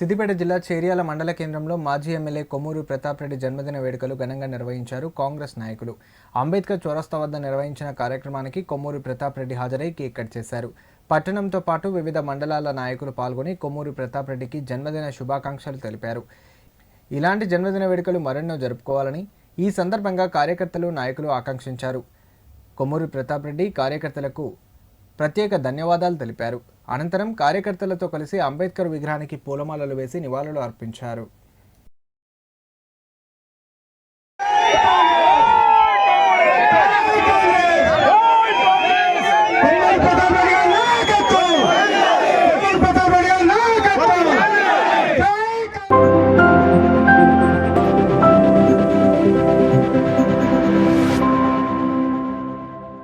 సిద్దిపేట జిల్లా చేర్యాల మండల కేంద్రంలో మాజీ ఎమ్మెల్యే కొమ్మూరు ప్రతాప్ రెడ్డి జన్మదిన వేడుకలు ఘనంగా నిర్వహించారు కాంగ్రెస్ నాయకులు. అంబేద్కర్ చౌరస్తా వద్ద నిర్వహించిన కార్యక్రమానికి కొమ్మూరు ప్రతాప్ రెడ్డి హాజరై కేక్ కట్ చేశారు. పట్టణంతో పాటు వివిధ మండలాల నాయకులు పాల్గొని కొమ్మూరు ప్రతాప్ రెడ్డికి జన్మదిన శుభాకాంక్షలు తెలిపారు. ఇలాంటి జన్మదిన వేడుకలు మరెన్నో జరుపుకోవాలని ఈ సందర్భంగా కార్యకర్తలు నాయకులు ఆకాంక్షించారు. కొమ్మూరి ప్రతాప్ రెడ్డి కార్యకర్తలకు ప్రత్యేక ధన్యవాదాలు తెలిపారు. అనంతరం కార్యకర్తలతో కలిసి అంబేద్కర్ విగ్రహానికి పూలమాలలు వేసి నివాళులు అర్పించారు.